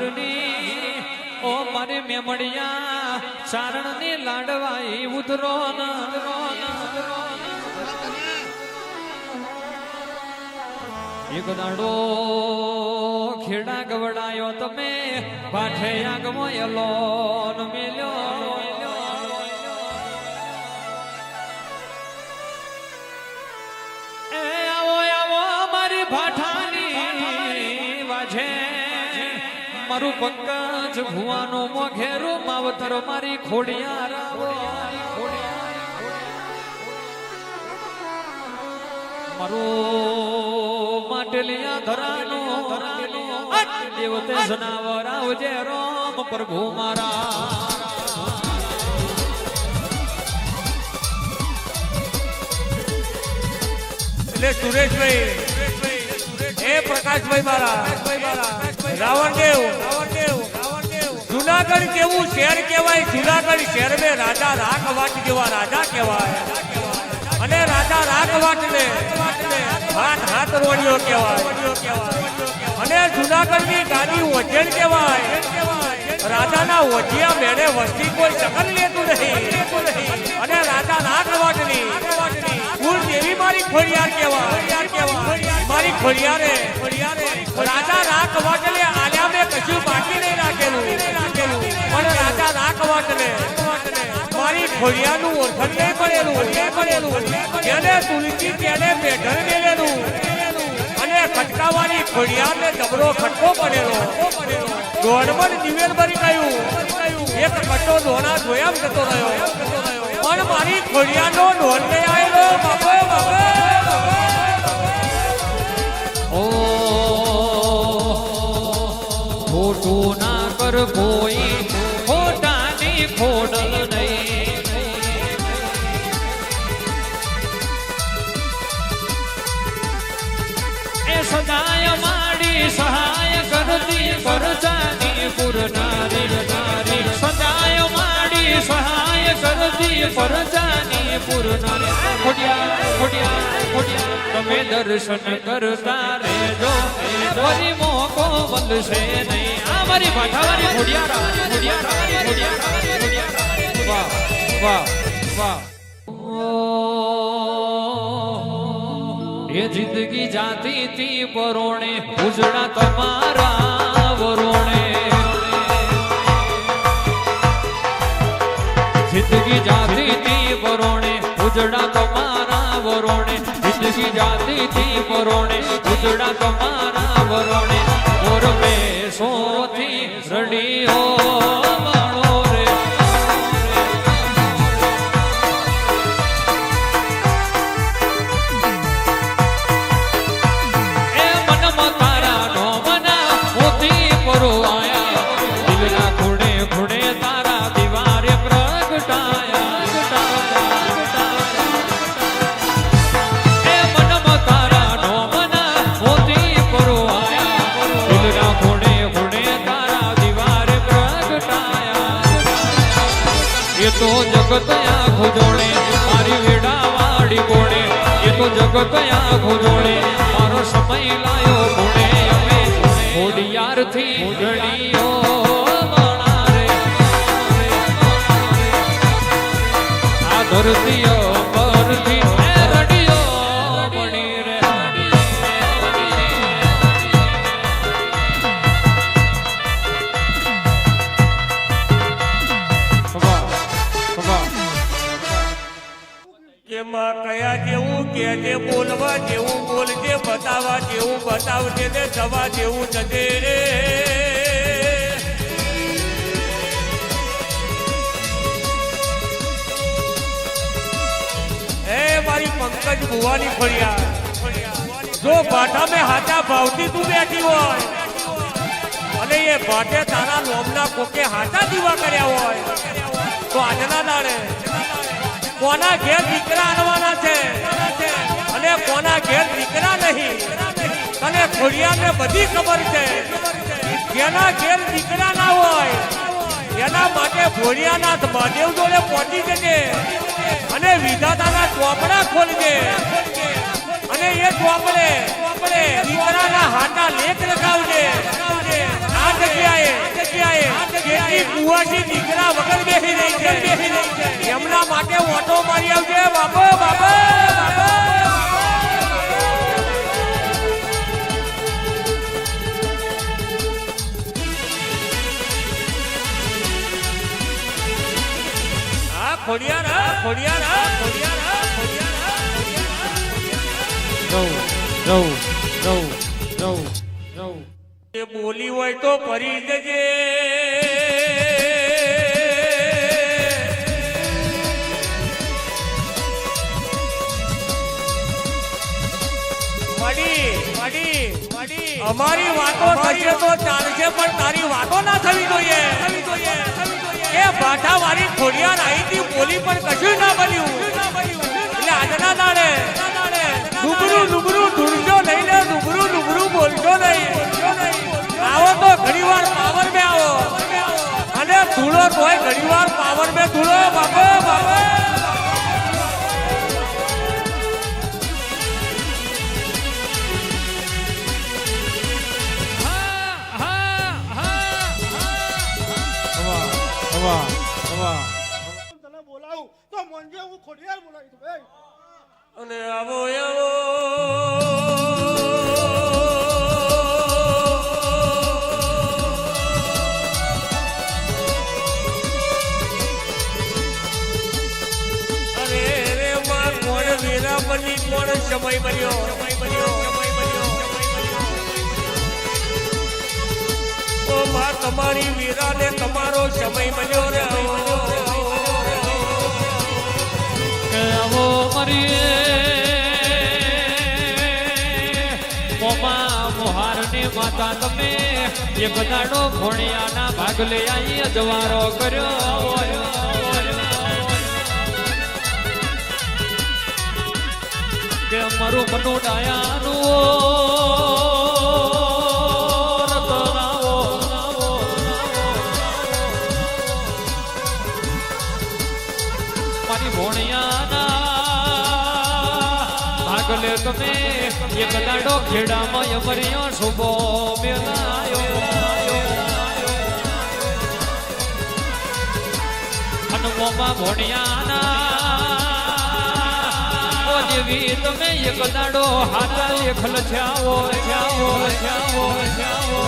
હિરની ઓ મારે મેમડિયા ચારણની લાડવાઈ ઉતરો એક દાડો ખેડા ગવડાયો તમે પાઠે આગમો એલો મેલ્યો. મારું પંકજ ભુવાનો મોઘેરું, માવતર મારી ખોડિયાર મારું માટલિયા ધરાનો દેવતે જનાવર આવજે રોમ પ્રભુ મારા. એટલે સુરેશભાઈ, એ પ્રકાશભાઈ મારા. રાવણદેવ જુનાગઢ કેવું શહેર કહેવાય, જુનાગઢ શહેર ને રાજા રાખવાટ જેવા રાજા કહેવાય. અને રાજા રાખવાટ ને હાથ હાથ રોડિયો કહેવાય. અને જુનાગઢની ગાદી ઓજેડ કહેવાય. રાજાના ઓજિયા મેળે વસ્તી કોઈ શકલ લેતું નહીં. અને રાજા રાખવાટની કુલ દેવી મારી ખોડિયાર કહેવાય. મારી ખોડિયારે રાજા રાખ વાટલે આલ્યા મેં કશું બાકી નહીં રાખેલું. પણ રાજા રાખ વાટલે મારી ખોડિયાનું ઓળખણ નહીં પડેલું નહીં પડેલું જેને તુલસી તેને પેઢર મેલેલું. અને ખટકાવાની ખોડિયારને ડબરો ખટકો પડેલો. દોડમણ દિવેલ ભરી ગયું. એક કટો દોણા જોયા જતો રહ્યો. પણ મારી ખોડિયાનો ઢોલ નહીં આવેલો બાપો બાપો. ખોટું ના કર કોઈ ખોટાની ખોડલ નહીં. એ સદાય માડી સહાય કરતી પરજાની પુરનારી, નારી. સદાય માડી સહાય કરતી પરજાની પુરનારી. ખોડિયા ખોડિયા તમે દર્શન કરતા રહેજો. ફરી મોકો બનશે નહીં. આ મારી ભાઠાવાળી ખોડિયારા ખોડિયારા ખોડિયારા વાહ વાહ એ જિંદગી જાતી તી પરોણે ઉજડા તમારા વરોણે. જિંદગી જાતી તી પરોણે ઉજડા તમારા વરોણે. જિંદગી જાતી થી પરોણે ઉજડા તમારા વરોણે. ઓર મે સોથી રડીઓ માણો આખું મારી વેડા વાળી ગોળે એ તો જગત આખું જોડે, મારો સમય લાયો ગુણે અમે ખોડિયારથી ઘડીઓ માણા કે માં કયા જેવું કે જે બોલવા જેવું બોલજે બતાવવા જેવું બતાવજે ને જવા જેવું જજે રે એ મારી પંકજ ભુવાની ફળિયા જો ભાટા મેં હાચા ભાવથી તું બેઠી હોય, અને એ ભાટે તારા લોમના કોકે હાચા દીવા કર્યા હોય, તો આજના દાડે કોના ઘેર દીકરા આવવાના છે? અને કોના ઘેર દીકરા નહીં? અને ખોડિયાને બધી ખબર છે. જેના ઘેર દીકરા ના હોય, એના માટે ભોળિયાનાથ મહાદેવ જોડે પહોંચી જજે અને વિધાતાના ચોપડા ખોલજે. અને એ ચોપડે દીકરાના હાટા લેખ લગાવજે આ જગ્યાએ જગ્યાએ કેટલી કુવાસી દીકરા વગર બેસી રહી છે. એમના માટે ઓટો મારી આવજે. બાપો બાપો. એ બોલી હોય તો ફરી જજે. અમારી વાતો થશે તો ચાલશે પણ તારી વાતો ના થવી જોઈએ. થવી જોઈએ. થવી એ ભાઠા મારી ખોડિયાર આવી હતી બોલી પણ આવો તો ઘણી વાર પાવર મે આવો. અને ધૂળો તોય ઘણી વાર પાવર મે ધૂળો. બાપો બાપો. બોલાવું તો મોંજે હું ખોડિયાર બોલાવી. અને આવો આવો. સમય બન્યો. ઓ માં તમારી વીરા ને તમારો સમય બન્યો રે. આવો મરીએ મોહારની માતા તમે એક દાડો ભોણિયાના ભાગલે અહીંયા જવારો કર્યો. કે અમારું મનો ડાયાનું રતનાવો, નાવો, મારી ભોણિયાના ભાગલે તમે એક દાડો ખેડામાં અમરિયો શુભો મેલાયો. હનુમોમાં ભોણિયાના ઓ તમે એક દાડો હાથા એક છાવો છાવો છાવો છાવો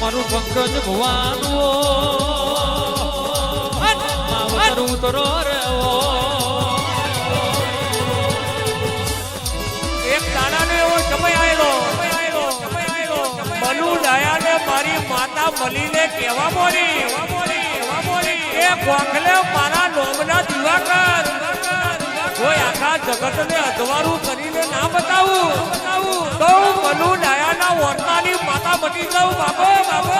મારું પંકજ ભવાનું મારું તરો રેવો. એક દાડાનો એવો સમય આવેલો. મનુ દયાને મારી માતા મળીને કહેવા બોલી એ ગોખલે મારા નોમના દિવાકર. કોઈ આખા જગતને અજવાળું કરીને ના બતાવું. તો હું મનુ દયાના વર્તાની માતા બની જાઉં બાબો બાબો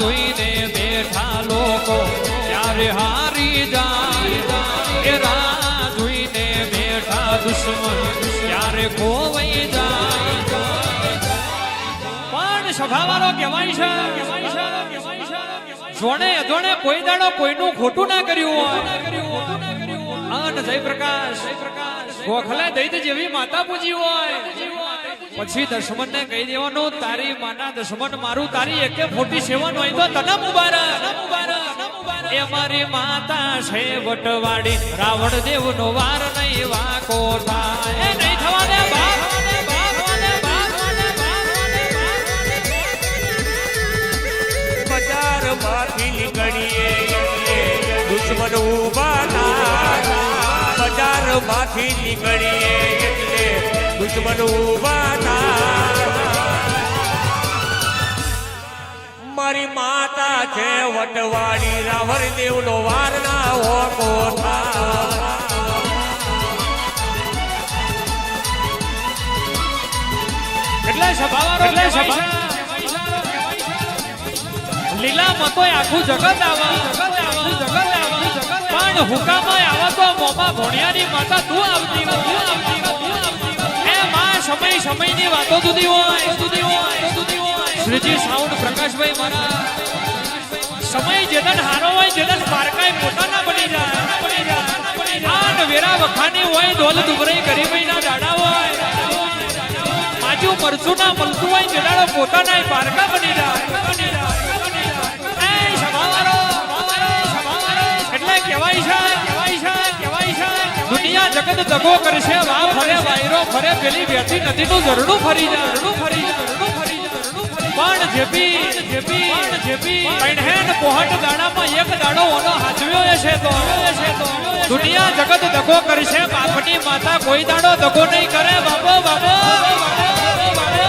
જોઈને બેઠા લોકો ત્યારે હારી જાય? એ રાહ જોઈને બેઠા દુશ્મન ત્યારે ખોવાઈ જાય? પણ સભાવાળો કહેવાય છે. જોણે અજોણે કોઈ દાડો કોઈનું ખોટું ના કર્યું હોય. અન જયપ્રકાશ, ગોખલે દૈત જેવી માતા પૂજી હોય. પછી દશમન ને કહી દેવાનું, તારી માના દશમન મારું, તારી એકે ફોટી સેવન હોય તો તને મુબારક. એ મારી માતા છે વટવાડી, રાવણ દેવ નો વાર નહીં વાકો થાય. નહીં થવા દે બાપ. માંથી નીકળીએ. દુશ્મન ઊભા થાય બજારમાંથી નીકળીએ. દુશ્મન ઊભા મારી માતા છે વટવાડી રાવર દેવ નો વાર ના હોકો થાય એટલે સભાવાળો એટલે સભા લીલા મતો આખું જગત આવા. જગત આવા પણ હુકામાં આવા તો મોમાં ભોણિયાની માતા તું આવતી તું આવતી તું એ માં સમય સમયની વાતો જુદી હોય. જુદી હોય જુદી હોય શ્રીજી સાઉન્ડ પ્રકાશભાઈ મારા સમય જેદન હારો હોય જેદન પારકાય પોતાના બની જાય. બની જાય વેરા વખાની હોય ધોલ દુબરાઈ ગરીબાઈ ના દાડા હોય. માજુ મરચું મલતું હોય જડાડો પોતાના પારકા બની જાય બની જાય. કહેવાય છે કહેવાય છે કહેવાય છે દુનિયા જગત દગો કરશે વા ફરે વાયરો ફરે પેલી વેતી નથી તો જરૂર ઝરણું ફરી જાય ઝરણું ફરી જાય ઝરણું ફરી જાય. પણ જેપી જેપી જેપી પૈણહેન પોહટ દાડામાં એક દાડો ઓનો હાચવ્યો છે તો છે તો. દુનિયા જગત દગો કરશે બાપની માતા કોઈ દાડો દગો નહીં કરે. બાપો બાપો, બાપો.